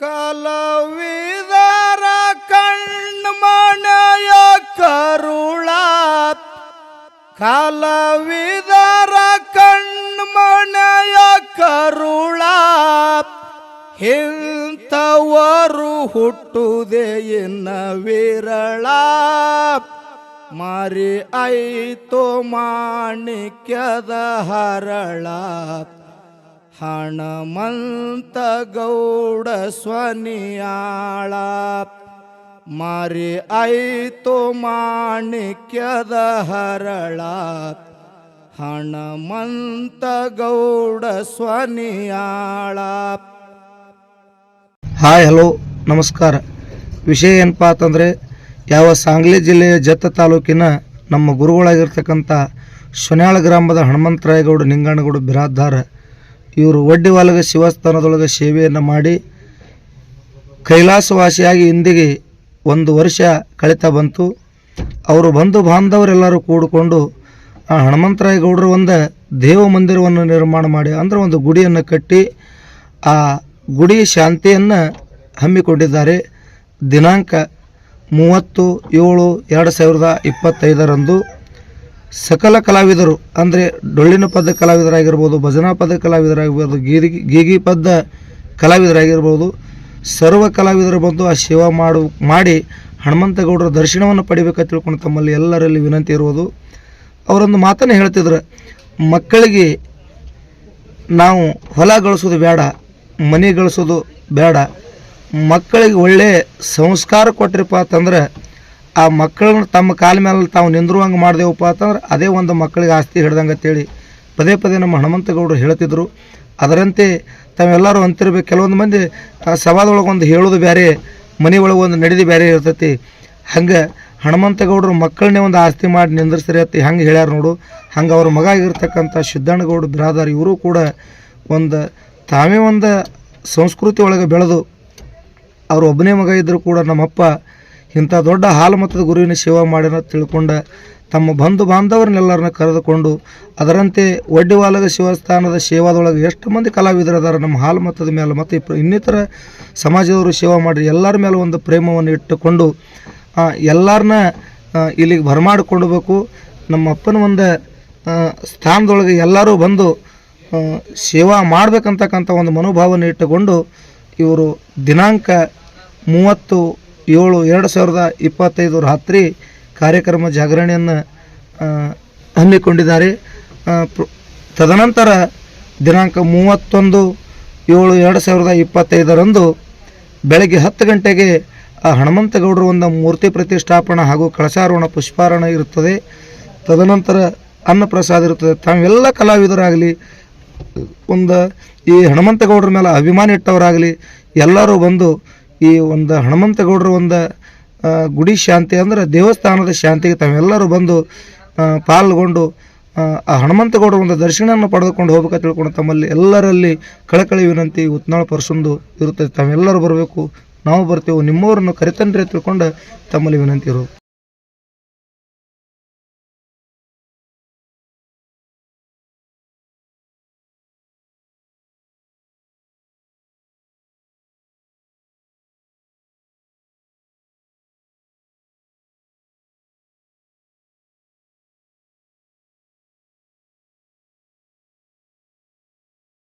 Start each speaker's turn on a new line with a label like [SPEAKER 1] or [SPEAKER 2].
[SPEAKER 1] ಕಲವಿದರ ಕಣ್ಮಣಯ ಕರುಳ ಕಲವಿದರ ಕಣ್ಮಣಯ ಕರುಳ ಇಂಥವರು ಹುಟ್ಟುದೆ ಇನ್ನ ವಿರಳ ಮಾರಿ ಐತೋ ಮಾಣಿಕ್ಯದ ಹರಳ ಹಣಮಂತ ಗೌಡ ಸ್ವನಿಯಾಳ. ಮಾರಿ ಐತು ಮಾಣಿಕ್ಯದ ಹರಳ. ಹಣಮಂತ ಗೌಡ ಸ್ವನಿಯಾಳ.
[SPEAKER 2] ಹಾಯ್, ಹಲೋ, ನಮಸ್ಕಾರ. ವಿಷಯ ಏನಪ್ಪ ಅಂತಂದರೆ ಯಾವ ಸಾಂಗ್ಲಿ ಜಿಲ್ಲೆಯ ಜತ್ತ ತಾಲೂಕಿನ ನಮ್ಮ ಗುರುಗಳಾಗಿರ್ತಕ್ಕಂಥ ಸೊನ್ಯಾಳ ಗ್ರಾಮದ ಹನುಮಂತರಾಯಗೌಡ, ನಿಂಗಣ್ಣಗೌಡ ಬಿರಾದ್ದಾರ ಇವರು ಒಡ್ಡಿವಾಲಗ ಶಿವಸ್ಥಾನದೊಳಗೆ ಸೇವೆಯನ್ನು ಮಾಡಿ ಕೈಲಾಸವಾಸಿಯಾಗಿ ಇಂದಿಗೆ ಒಂದು ವರ್ಷ ಕಳೀತಾ ಬಂತು. ಅವರು ಬಂಧು ಬಾಂಧವರೆಲ್ಲರೂ ಕೂಡಿಕೊಂಡು ಆ ಹನುಮಂತರಾಯಗೌಡರು ಒಂದು ದೇವ ಮಂದಿರವನ್ನು ನಿರ್ಮಾಣ ಮಾಡಿ ಅಂದರೆ ಒಂದು ಗುಡಿಯನ್ನು ಕಟ್ಟಿ ಆ ಗುಡಿ ಶಾಂತಿಯನ್ನು ಹಮ್ಮಿಕೊಂಡಿದ್ದಾರೆ. ದಿನಾಂಕ ಮೂವತ್ತು ಏಳು ಎರಡು ಸಾವಿರದ ಇಪ್ಪತ್ತೈದರಂದು ಸಕಲ ಕಲಾವಿದರು, ಅಂದರೆ ಡೊಳ್ಳಿನ ಪದ ಕಲಾವಿದರಾಗಿರ್ಬೋದು, ಭಜನಾ ಪದ ಕಲಾವಿದರಾಗಿರ್ಬೋದು, ಗೀರಿ, ಗೀಗಿ ಪದ ಕಲಾವಿದರಾಗಿರ್ಬೋದು, ಸರ್ವ ಕಲಾವಿದರು ಬಂದು ಆ ಸೇವಾ ಮಾಡು, ಮಾಡಿ ಹನುಮಂತಗೌಡರ ದರ್ಶನವನ್ನು ಪಡಿಬೇಕಂತ ತಿಳ್ಕೊಂಡು ತಮ್ಮಲ್ಲಿ ಎಲ್ಲರಲ್ಲಿ ವಿನಂತಿ ಇರುವುದು. ಅವರೊಂದು ಮಾತನ್ನು ಹೇಳ್ತಿದ್ರು, ಮಕ್ಕಳಿಗೆ ನಾವು ಹೊಲ ಗಳಿಸೋದು ಬೇಡ, ಮನೆ ಗಳಿಸೋದು ಬೇಡ, ಮಕ್ಕಳಿಗೆ ಒಳ್ಳೆ ಸಂಸ್ಕಾರ ಕೊಟ್ರಿಪ್ಪ ಅಂತಂದ್ರೆ ಆ ಮಕ್ಕಳನ್ನ ತಮ್ಮ ಕಾಲ ಮೇಲೆ ತಾವು ನಿಂದ್ರುವಂಗೆ ಮಾಡಿದೆವಪ್ಪ ಅಂತಂದ್ರೆ ಅದೇ ಒಂದು ಮಕ್ಕಳಿಗೆ ಆಸ್ತಿ ಹಿಡ್ದಂಗೆ ಅಂತೇಳಿ ಪದೇ ಪದೇ ನಮ್ಮ ಹನುಮಂತಗೌಡರು ಹೇಳ್ತಿದ್ರು. ಅದರಂತೆ ತಾವೆಲ್ಲರೂ ಅಂತಿರ್ಬೇಕು. ಕೆಲವೊಂದು ಮಂದಿ ಒಂದು ಹೇಳೋದು ಬೇರೆ ಮನೆ ಒಳಗೆ ಒಂದು ನಡೆದು ಬೇರೆ ಇರ್ತೈತಿ. ಹಂಗೆ ಹನುಮಂತಗೌಡರು ಮಕ್ಕಳನ್ನೇ ಒಂದು ಆಸ್ತಿ ಮಾಡಿ ನಿಂದ್ರಿಸ್ರಿ ಅತ್ತಿ ಹಂಗೆ ಹೇಳ್ಯಾರ ನೋಡು. ಹಂಗೆ ಅವ್ರ ಮಗ ಆಗಿರ್ತಕ್ಕಂಥ ಸಿದ್ದಣ್ಣಗೌಡ ಬಿರಾದಾರ್ ಇವರು ಕೂಡ ಒಂದು ತಾವೇ ಒಂದು ಸಂಸ್ಕೃತಿ ಒಳಗೆ ಬೆಳೆದು ಅವ್ರ ಒಬ್ಬನೇ ಮಗ ಇದ್ದರೂ ಕೂಡ ನಮ್ಮಪ್ಪ ಇಂಥ ದೊಡ್ಡ ಹಾಲು ಮತದ ಗುರುವಿನ ಸೇವಾ ಮಾಡಿನ ತಿಳ್ಕೊಂಡ ತಮ್ಮ ಬಂಧು ಬಾಂಧವರನ್ನೆಲ್ಲರನ್ನ ಕರೆದುಕೊಂಡು ಅದರಂತೆ ಒಡ್ಡಿವಾಲದ ಶಿವಸ್ಥಾನದ ಸೇವಾದೊಳಗೆ ಎಷ್ಟು ಮಂದಿ ಕಲಾವಿದರದಾರ ನಮ್ಮ ಹಾಲು ಮತದ ಮೇಲೆ ಮತ್ತು ಇನ್ನಿತರ ಸಮಾಜದವರು ಸೇವಾ ಮಾಡಿ ಎಲ್ಲರ ಮೇಲೆ ಒಂದು ಪ್ರೇಮವನ್ನು ಇಟ್ಟುಕೊಂಡು ಎಲ್ಲರನ್ನ ಇಲ್ಲಿಗೆ ಬರಮಾಡಿಕೊಂಡಬೇಕು ನಮ್ಮ ಅಪ್ಪನ ಒಂದು ಸ್ಥಾನದೊಳಗೆ ಎಲ್ಲರೂ ಬಂದು ಸೇವಾ ಮಾಡಬೇಕಂತಕ್ಕಂಥ ಒಂದು ಮನೋಭಾವನೆ ಇಟ್ಟುಕೊಂಡು ಇವರು ದಿನಾಂಕ ಮೂವತ್ತು ಏಳು ಎರಡು ಸಾವಿರದ ಇಪ್ಪತ್ತೈದು ರಾತ್ರಿ ಕಾರ್ಯಕ್ರಮ ಜಾಗರಣೆಯನ್ನು ಹಮ್ಮಿಕೊಂಡಿದ್ದಾರೆ. ತದನಂತರ ದಿನಾಂಕ ಮೂವತ್ತೊಂದು ಏಳು ಎರಡು ಸಾವಿರದ ಇಪ್ಪತ್ತೈದರಂದು ಬೆಳಗ್ಗೆ ಹತ್ತು ಗಂಟೆಗೆ ಆ ಹನುಮಂತಗೌಡರು ಒಂದು ಮೂರ್ತಿ ಪ್ರತಿಷ್ಠಾಪನಾ ಹಾಗೂ ಕಳಶಾರೋಹಣ ಪುಷ್ಪಾರೋಹಣ ಇರುತ್ತದೆ. ತದನಂತರ ಅನ್ನಪ್ರಸಾದ ಇರುತ್ತದೆ. ತಾವೆಲ್ಲ ಕಲಾವಿದರಾಗಲಿ, ಒಂದು ಈ ಹನುಮಂತಗೌಡರ ಮೇಲೆ ಅಭಿಮಾನ ಇಟ್ಟವರಾಗಲಿ, ಎಲ್ಲರೂ ಬಂದು ಈ ಒಂದು ಹನುಮಂತಗೌಡರು ಒಂದು ಗುಡಿ ಶಾಂತಿ ಅಂದರೆ ದೇವಸ್ಥಾನದ ಶಾಂತಿಗೆ ತಾವೆಲ್ಲರೂ ಬಂದು ಪಾಲ್ಗೊಂಡು ಆ, ಹನುಮಂತಗೌಡರ ಒಂದು ದರ್ಶನವನ್ನು ಪಡೆದುಕೊಂಡು ಹೋಗ್ಬೇಕಂತ ತಿಳ್ಕೊಂಡು ತಮ್ಮಲ್ಲಿ ಎಲ್ಲರಲ್ಲಿ ಕಳಕಳಿ ವಿನಂತಿ ಉತ್ನಾಳ ಪರಸೊಂದು ಇರುತ್ತದೆ ತಾವೆಲ್ಲರೂ ಬರಬೇಕು ನಾವು ಬರ್ತೇವೆ ನಿಮ್ಮವರನ್ನು ಕರಿತನ್ರಿ ತಿಳ್ಕೊಂಡು ತಮ್ಮಲ್ಲಿ ವಿನಂತಿ ಇರೋದು.